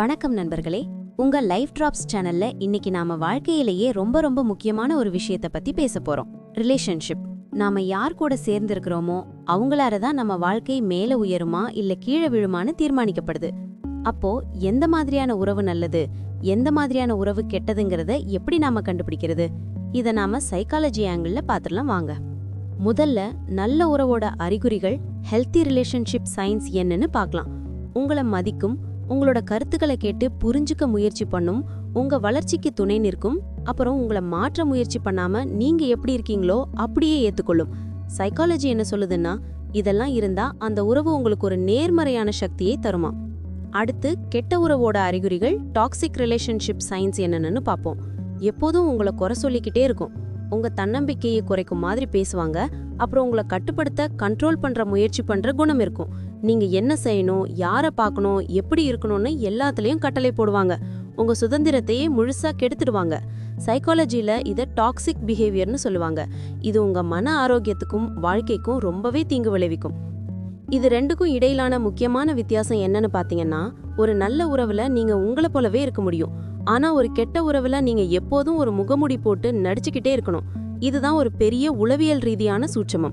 வணக்கம் நண்பர்களே. உங்க லைஃப் டிராப்ஸ் சேனல்ல இன்னைக்கு நாம வாழ்க்கையிலேயே ரொம்ப ரொம்ப முக்கியமான ஒரு விஷயத்த பத்தி பேச போறோம். ரிலேஷன்ஷிப் நாம யார் கூட சேர்ந்திருக்கிறோமோ அவங்களால தான் நம்ம வாழ்க்கை மேல உயருமா இல்ல கீழே விழுமான்னு தீர்மானிக்கப்படுது. அப்போ எந்த மாதிரியான உறவு நல்லது எந்த மாதிரியான உறவு கெட்டதுங்கிறத எப்படி நாம கண்டுபிடிக்கிறது? இதை நாம சைக்காலஜி ஆங்கிள் பாத்திரலாம் வாங்க. முதல்ல நல்ல உறவோட அறிகுறிகள் ஹெல்த்தி ரிலேஷன்ஷிப் சயின்ஸ் என்னன்னு பார்க்கலாம் உங்களை மதிக்கும் உங்களோட கருத்துக்களை கேட்டு புரிஞ்சுக்க முயற்சி பண்ணும். உங்க வளர்ச்சிக்கு துணை நிற்கும். அப்புறம் உங்களை மாற்ற முயற்சி பண்ணாம நீங்க எப்படி இருக்கீங்களோ அப்படியே ஏத்துக்கொள்ளும். சைக்காலஜி என்ன சொல்லுதுன்னா இதெல்லாம் இருந்தா அந்த உறவு உங்களுக்கு ஒரு நேர்மறையான சக்தியை தருமா. அடுத்து கெட்ட உறவோட அறிகுறிகள் டாக்ஸிக் ரிலேஷன்ஷிப் சயின்ஸ் என்னென்னு பார்ப்போம். எப்போதும் உங்களை குறை சொல்லிக்கிட்டே இருக்கும். உங்க தன்னம்பிக்கையை குறைக்கும் மாதிரி பேசுவாங்க. அப்புறம் உங்களை கட்டுப்படுத்த கண்ட்ரோல் பண்ற முயற்சி பண்ற குணம் இருக்கும். நீங்க என்ன செய்யணும் யாரை பார்க்கணும் எப்படி இருக்கணும்னு எல்லாத்துலேயும் கட்டளை போடுவாங்க. உங்க சுதந்திரத்தையே முழுசா கெடுத்துடுவாங்க. சைக்காலஜியில் இதை டாக்ஸிக் பிஹேவியர்னு சொல்லுவாங்க. இது உங்க மன ஆரோக்கியத்துக்கும் வாழ்க்கைக்கும் ரொம்பவே தீங்கு விளைவிக்கும். இது ரெண்டுக்கும் இடையிலான முக்கியமான வித்தியாசம் என்னன்னு பாத்தீங்கன்னா ஒரு நல்ல உறவுல நீங்க உங்களை போலவே இருக்க முடியும். ஆனா ஒரு கெட்ட உறவுல நீங்க எப்போதும் ஒரு முகமுடி போட்டு நடிச்சுக்கிட்டே இருக்கணும். இதுதான் ஒரு பெரிய உளவியல் ரீதியான சூட்சமம்.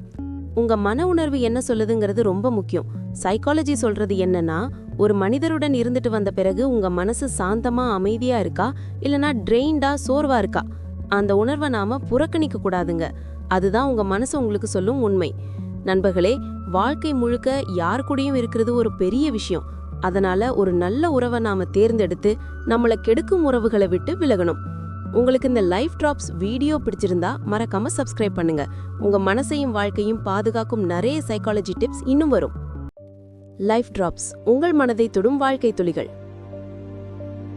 உங்க மன உணர்வு என்ன சொல்லுதுங்கிறது ரொம்ப முக்கியம். சைக்காலஜி சொல்றது என்னன்னா ஒரு மனிதருடன் இருந்துட்டு வந்த பிறகு உங்க மனசு சாந்தமா அமைதியா இருக்கா? இல்லனா ட்ரெயின்டா சோர்வா இருக்கா? அந்த உணர்வை நாம புறக்கணிக்க கூடாதுங்க. அதுதான் உங்க மனசு உங்களுக்கு சொல்லும் உண்மை. நண்பர்களே வாழ்க்கை முழுக்க யார் கூடயும் இருக்கிறது ஒரு பெரிய விஷயம். அதனால ஒரு நல்ல உறவை நாம தேர்ந்தெடுத்து நம்மளை கெடுக்கும் உறவுகளை விட்டு விலகணும். உங்களுக்கு இந்த லைஃப் ட்ராப்ஸ் வீடியோ பிடிச்சிருந்தா மறக்காம சப்ஸ்கிரைப் பண்ணுங்க. உங்க மனசையும் வாழ்க்கையும் பாதுகாக்கும் நிறைய சைக்காலஜி டிப்ஸ் இன்னும் வரும். லைஃப் டிராப்ஸ் உங்கள் மனதை தொடும் வாழ்க்கை துளிகள்.